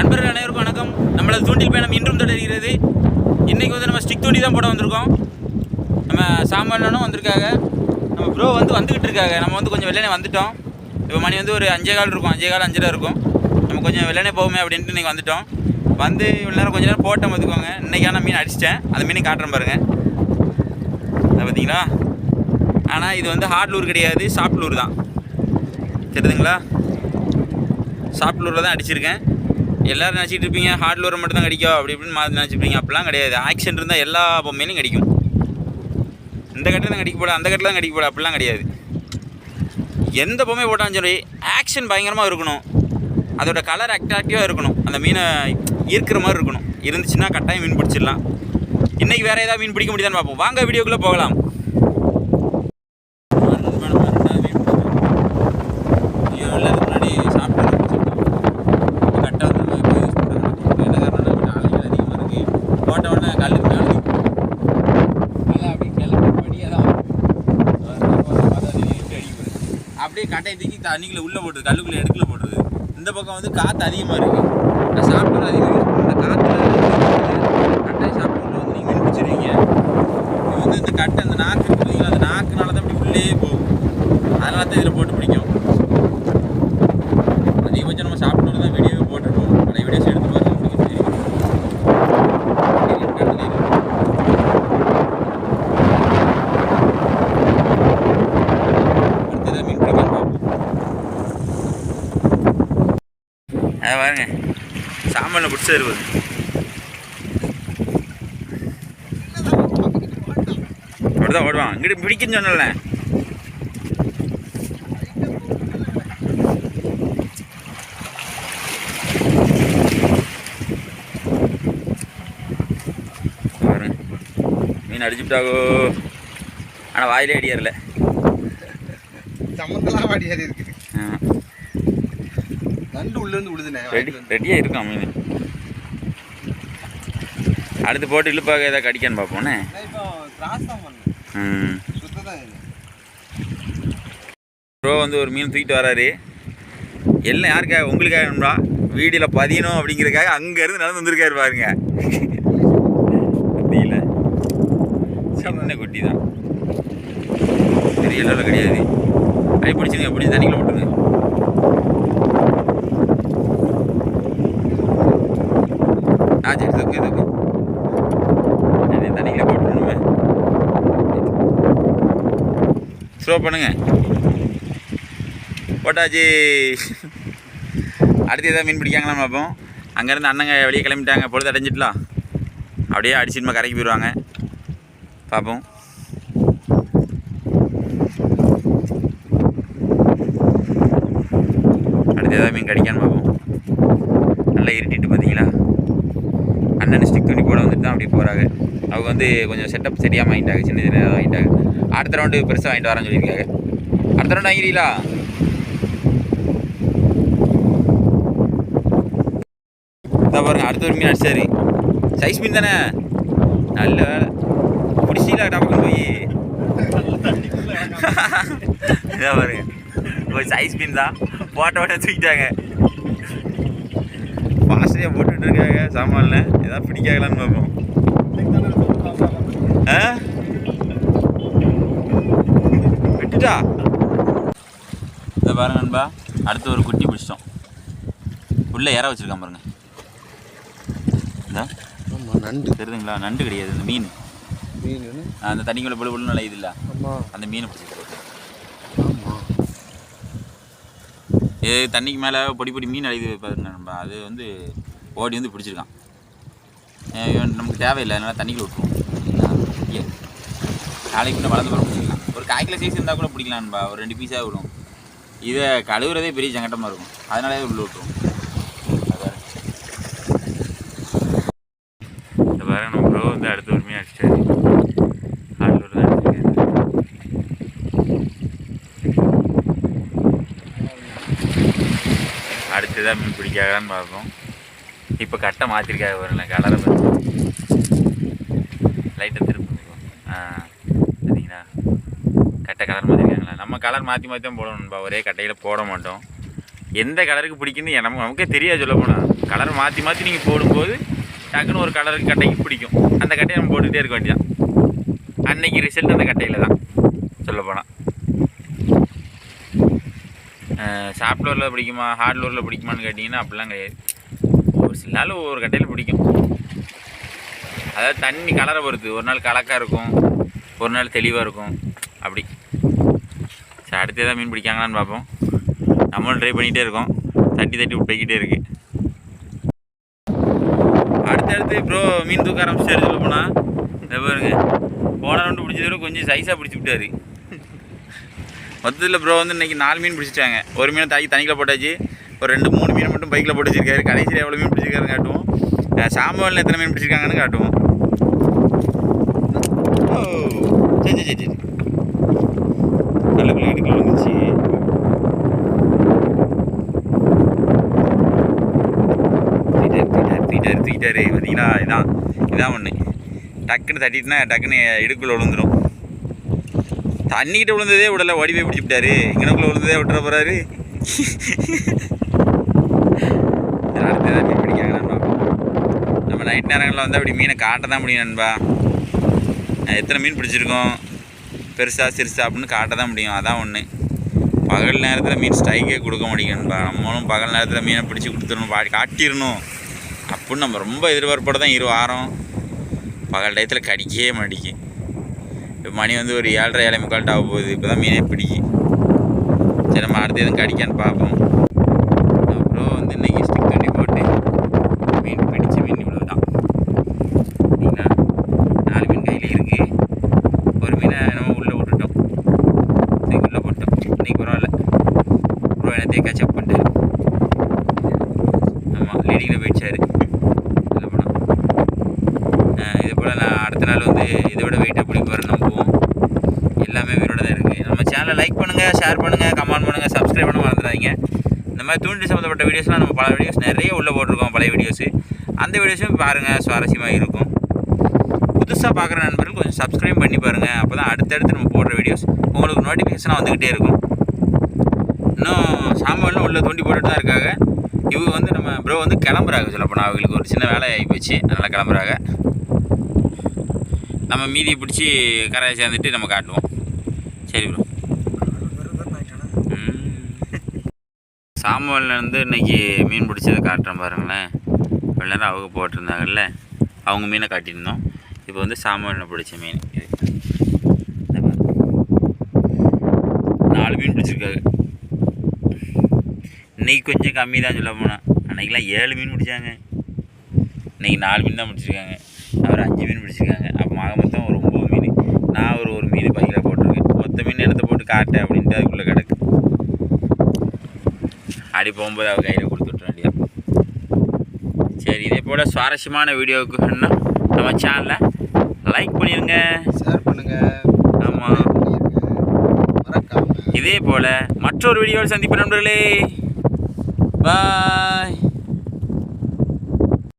நண்பர்கள் அனைவருக்கும் வணக்கம். நம்மளது தூண்டில் பயணம் இன்றும் தொடர்கிறது. இன்றைக்கி வந்து நம்ம ஸ்டிக் தூண்டி தான் போட வந்திருக்கோம். நம்ம சாமான்லனும் வந்திருக்காங்க. நம்ம ப்ரோ வந்து வந்துக்கிட்டு இருக்காங்க. நம்ம வந்து கொஞ்சம் வெள்ளனே வந்துட்டோம். இப்போ மணி வந்து ஒரு அஞ்சே கால் இருக்கும். அஞ்சே கால் அஞ்சரை இருக்கும். நம்ம கொஞ்சம் வெள்ளனே போகுமே அப்படின்ட்டு இன்றைக்கி வந்துட்டோம். வந்து இவ்வளோ நேரம் கொஞ்ச நேரம் போட்டோம் பார்த்துக்கோங்க. இன்றைக்கான மீன் அடிச்சிட்டேன். அந்த மீனை காட்டுறேன் பாருங்கள் அதை பார்த்தீங்களா? ஆனால் இது வந்து ஹார்ட் லூர் கிடையாது. சாஃப்ட் லூர் தான். தெரியுதுங்களா? சாஃப்ட் லூரில் தான் அடிச்சிருக்கேன். எல்லோரும் நினச்சிட்டு இருப்பீங்க ஹார்ட் லோரை மட்டும் தான் கிடைக்கும் அப்படி இப்படின்னு மாதிரி நினச்சிருப்பீங்க. அப்படிலாம் கிடையாது. ஆக்ஷன் இருந்தால் எல்லா பொம்மையிலும் கிடைக்கும். இந்த கட்டில் தான் கடிக்க போட அந்த கட்டில் தான் கடிக்க போட அப்படிலாம் கிடையாது. எந்த பொம்மை போட்டாலும் சரி ஆக்ஷன் பயங்கரமாக இருக்கணும். அதோட கலர் அட்ராக்டிவாக இருக்கணும். அந்த மீனை ஈர்க்கிற மாதிரி இருக்கணும். இருந்துச்சுன்னா கட்டாயம் மீன் பிடிச்சிடலாம். இன்றைக்கி வேறு ஏதாவது மீன் பிடிக்க முடியுதான்னு பார்ப்போம். வாங்க வீடியோக்குள்ளே போகலாம் ஐயோ, எல்லாத்துக்கும் முன்னாடி சாப்பிட்டு கட்டை வந்து நம்ம இப்போ யூஸ் பண்ணுறது என்ன காரணம்னா இப்போ அலைகள் அதிகமாக இருக்குது கல்லு மேலே அதை அப்படியே கிளம்பி படி அதான். அப்படியே கட்டையை தூக்கி தண்ணிக்குள்ளே உள்ளே போட்டுருது கல்லுக்குள்ளே எடுக்கல போட்டுருது இந்த பக்கம் வந்து காற்று அதிகமாக இருக்குது நான் சாப்பிட்ற அதிகம் யூஸ் பண்ணுற காற்றுல கட்டாயம் சாப்பிட்டு வந்து நீங்கள் மீன் பிடிச்சிருவீங்க இது வந்து இந்த கட்டை இந்த நாக்கு அந்த நாக்குனால தான் இப்படி உள்ளே போகும். அதனால தான் இதில் போட்டு பிடிக்கும் அதிகபட்சம் நம்ம சாப்பிட்டு தான் வீடியோவே போட்டுருப்போம் நிறைய வீடியோஸ் எடுத்து பார்த்து உங்களுக்கு தெரியும் தெரியும், தெரியும். அடுத்ததா மீன் பிடிக்க பார்ப்போம் அதை பாருங்க. சாம்பலில் பிடிச்சது இருப்பது அப்படிதான் ஓடுவான். இங்கிட்டு பிடிக்குன்னு சொன்னல மீன் அடிச்சுட்டாகோ. ஆனால் வாயிலே அடியாரில்ல சம்மந்தெல்லாம் வாடியாது இருக்குது. நண்டு உள்ள இருந்து விழுதுனே ரெடி ரெடியாக இருக்கான் மீன்? அடுத்து போட்டு இழுப்பாக ஏதாவது கடிக்கான்னு பார்ப்போண்ணே ம். ப்ரோ வந்து ஒரு மீன் தூக்கிட்டு வராரு. எல்லாம் யாருக்காக? உங்களுக்காக வேணும்டா வீடியோவில் பதியணும் அப்படிங்கிறதுக்காக அங்கேருந்து நடந்து வந்திருக்காரு பாருங்க. குட்டியில். சின்ன குட்டி தான். பெரிய அளவில் கிடையாது. அப்படி பிடிச்சிருங்க பிடிச்சி தண்ணிக்குள்ள போட்டுருங்க ஆ சரி தூக்கு தூக்கு சரி, தண்ணிக்குள்ள போட்டுருணுமே ஸ்லோ பண்ணுங்கள் போட்டாச்சு. அடுத்து எதாவது மீன் பிடிக்காங்களான்னு பார்ப்போம் அங்கேருந்து அண்ணங்க வெளியே கிளம்பிட்டாங்க. பொழுது அடைஞ்சிட்டலாம் அப்படியே அடிச்சுட்டு கரைக்கு போயிடுவாங்க. பார்ப்போம். அடுத்து ஏதாவது மீன் கிடைக்கான்னு பார்ப்போம். நல்லா இருட்டிட்டு பார்த்தீங்களா? அண்ணன் ஸ்டிக் துணி போட வந்துட்டு தான் அப்படியே போகிறாங்க அவங்க வந்து கொஞ்சம் செட்டப் சரியாக வாங்கிட்டாங்க சின்ன சின்ன வாங்கிட்டாங்க. அடுத்த ரவுண்டு பெருசாக வாங்கிட்டு வரேன்னு சொல்லியிருக்காங்க அடுத்த ரவுண்டு வாங்கிறீங்களா இதான் பாருங்க அடுத்த ஒரு மீன் அடிச்சாரு. சைஸ் மீன் தானே? நல்ல வேலை. பிடிச்சிங்களா டபக்குன்னு போய்? இதான் பாருங்க ஒரு சைஸ் மீன் தான். போட்ட உடனே தூக்கிட்டாங்க. பாசையாக போட்டுட்டு இருக்காங்க சாமான்ல. ஏதாவது பிடிக்காங்களான்னு பார்ப்போம். ஆ? விட்டுட்டா இதை பாருங்க நண்பா அடுத்து ஒரு குட்டி பிடிச்சிட்டோம். உள்ளே இற வச்சிருக்கான் பாருங்க. ஆமாம் நண்டு. தெரியுதுங்களா நண்டு கிடையாது இந்த மீன். மீன் அந்த தண்ணிக்குள்ள புழு புழு நல்லா இது இல்லை அந்த மீனை பிடிச்சிருக்கு ஆமாம் இது தண்ணிக்கு மேலே பொடி பொடி மீன் அழிது பாருங்க நம்ம அது வந்து ஓடி வந்து பிடிச்சிருக்கான். நமக்கு தேவையில்லை அதனால தண்ணிக்குள்ள விட்டுருவோம். நாளைக்கு வளர்ந்து பிறகு பிடிச்சிக்கலாம் ஒரு கால் சைஸ் இருந்தால் கூட பிடிக்கலான்பா ஒரு ரெண்டு பீஸாக விடும். இதை கழுவுறதே பெரிய சங்கட்டமாக இருக்கும். அதனாலே உள்ள விட்டுரும். இந்த பாருங்க நம்ம ப்ரோ வந்து அடுத்த ஒரு மீன் அடிச்சிட்டாரு தான் அடிச்சிருக்காரு. மீன் பிடிக்காதான்னு பார்ப்போம். இப்போ கட்டை மாற்றிருக்காங்க வரல கலரை பார்த்து லைட்டை திருப்பி ஆ சரிங்களா கட்டை கலர் மாற்றிருக்காங்களா நம்ம கலர் மாற்றி மாற்றி தான் போடணும்பா ஒரே கட்டையில் போட மாட்டோம். எந்த கலருக்கு பிடிக்குன்னு எனக்கு நமக்கே தெரியாது சொல்ல போனால் கலர் மாற்றி மாற்றி நீங்கள் போடும்போது டக்குன்னு ஒரு கலருக்கு கட்டைக்கு பிடிக்கும். அந்த கட்டையை நம்ம போட்டுகிட்டே இருக்க வேண்டியதான் அன்னைக்கு ரிசல்ட் அந்த கட்டையில் தான் சொல்ல போனால் சாஃப்ட்வேரில் பிடிக்குமா ஹார்ட்வேரில் பிடிக்குமான்னு கேட்டிங்கன்னா அப்படிலாம் கிடையாது. ஒரு சில நாள் ஒவ்வொரு கட்டையில் பிடிக்கும். அதாவது தண்ணி கலரை பொறுத்து. ஒரு நாள் கலக்காக இருக்கும். ஒரு நாள் தெளிவாக இருக்கும். அப்படி. சரி அடுத்து எதாவது மீன் பிடிக்காங்களான்னு பார்ப்போம். நம்மளும் ட்ரை பண்ணிகிட்டே இருக்கோம். தட்டி தட்டி போய்கிட்டே இருக்கு. அடுத்தடுத்து ப்ரோ மீன் தூக்க ஆரம்பிச்சிட்டாரு சொல்ல போனால் இந்த பாருங்க. போன ரவுண்டு பிடிச்சதோட கொஞ்சம் சைஸாக பிடிச்சி விட்டாரு. மொத்தத்தில் ப்ரோ வந்து இன்றைக்கி நாலு மீன் பிடிச்சிட்டாங்க. ஒரு மீனை தாக்கி தண்ணியில் போட்டாச்சு. ஒரு ரெண்டு மூணு மீன் மட்டும் பைக்கில் போட்டு வச்சிருக்காரு. கடைசியில் எவ்வளோ மீன் பிடிச்சிருக்காருன்னு காட்டுவோம். அஹ் சாம்பலில் எத்தனை மீன் பிடிச்சிருக்காங்கன்னு காட்டுவோம். ஓ சரி சரி சரி. சரி நல்ல பிள்ளைகளுக்கு வந்துச்சு தூக்கிட்டாரு தூக்கிட்டாரு பார்த்தீங்களா இதான் இதான் ஒன்று டக்குன்னு தட்டிட்டுனா டக்குன்னு இடுக்குள்ள விழுந்துடும் தண்ணிக்கிட்ட விழுந்ததே விடலை ஓடி போய் பிடிச்சி விட்டாரு. இங்கனக்குள்ள விழுந்ததே விட்டுற போகிறாரு மீன் பிடிக்காங்க நண்பா நம்ம நைட் நேரங்களில் வந்து அப்படி மீனை காட்ட தான் முடியும் நண்பா. எத்தனை மீன் பிடிச்சிருக்கோம்? பெருசாக சிறுசா அப்படின்னு காட்ட தான் முடியும். அதான் ஒன்று பகல் நேரத்தில் மீன் ஸ்ட்ரைக்கே கொடுக்க முடியும் நம்மளும் பகல் நேரத்தில் மீனை பிடிச்சி கொடுத்துடணும் பா காட்டிடணும். அப்படின்னு நம்ம ரொம்ப எதிர்பார்ப்போட தான் இரு வாரம். பகல் டயத்தில் கடிக்கவே மாட்டேங்கி இப்போ மணி வந்து ஒரு ஏழரை ஏழை முக்கால்ட்டு ஆக போகுது. இப்போ தான் மீனே பிடிக்கும் சரி நம்ம அடுத்து எதுவும் கடிக்கான்னு பார்ப்போம் அப்புறம் வந்து இன்னைக்கு ஸ்டிக் தண்ணி போட்டு மீன் பிடிச்ச மீன் இவ்வளோ தான் சரிங்களா நாலு மீன் கையில் இருக்குது ஒரு மீனை நம்ம உள்ளே விட்டுட்டோம் தூக்கி உள்ளே போட்டோம் இன்னைக்கு பரவாயில்ல இப்போ எல்லாத்தையும் கச்சப் பண்ணிட்டு ஆமாம் லீடிங்கில் போயிடுச்சாரு இல்லை படம் இது போல் நான் அடுத்த நாள் வந்து இதை விட வெயிட்டாக பிடிக்க போகிறேன் நம்புவோம் எல்லாமே உயிரோட தான் இருக்குது நம்ம சேனலை லைக் பண்ணுங்கள் ஷேர் பண்ணுங்கள் கமெண்ட் பண்ணுங்கள் சப்ஸ்கிரைப் பண்ண மறந்துடாதீங்க இந்த மாதிரி தூண்டில் சம்மந்தப்பட்ட வீடியோஸ்லாம் நம்ம பல வீடியோஸ் நிறைய உள்ளே போட்டிருக்கோம் பழைய வீடியோஸு அந்த வீடியோஸும் பாருங்கள் சுவாரஸ்யமாக இருக்கும் புதுசாக பார்க்குற நண்பர்கள் கொஞ்சம் சப்ஸ்கிரைப் பண்ணி பாருங்கள் அப்போ தான் அடுத்தடுத்து நம்ம போடுற வீடியோஸ் உங்களுக்கு நோட்டிஃபிகேஷனாக வந்துக்கிட்டே இருக்கும் இன்னும் சாமான்லாம் உள்ளே தோண்டி போட்டுட்டு தான் இருக்காங்க. இவங்க வந்து நம்ம ப்ரோ வந்து கிளம்புறாங்க சொல்லப்போனால் அவங்களுக்கு ஒரு சின்ன வேலை ஆகி போச்சு. அதனால் கிளம்புறாங்க. நம்ம மீதியை பிடிச்சி கரையை சேர்ந்துட்டு நம்ம காட்டுவோம். சரி ப்ரோ சாமுவல்லேருந்து இன்றைக்கி இன்னைக்கு மீன் பிடிச்சதை காட்டுறேன் பாருங்களேன். இவ்வளோ நேரம் அவங்க போட்டிருந்தாங்கல்ல. அவங்க மீனை காட்டியிருந்தோம். இப்போ வந்து சாமுவலில் பிடிச்ச மீன். இது. நாலு மீன் பிடிச்சிருக்காங்க. இன்னைக்கு கொஞ்சம் கம்மி தான் சொல்ல போனால் அன்னைக்கெலாம் ஏழு மீன் பிடிச்சாங்க. இன்னைக்கு நாலு மீன் தான் பிடிச்சிருக்காங்க. அவர் அஞ்சு மீன் பிடிச்சிருக்காங்க. அப்போ ஆக மொத்தம் ஒரு ஒம்பது மீன். நான் ஒரு ஒரு மீன் பையில் போட்டிருக்கேன். மொத்த மீன் எடுத்து போட்டு காட்டேன் அப்படின்ட்டு அதுக்குள்ளே கிடக்கு. அடி போகும்போது அவர் கையில் கொடுத்து விட்ற வேண்டியதான் சரி இதே போல் சுவாரஸ்யமான வீடியோவுக்கு நம்ம சேனலை லைக் பண்ணிடுங்க ஷேர் பண்ணுங்க. ஆமாம் இதே போல் மற்றொரு வீடியோவில் சந்திப்பு நண்பர்களே. பாய்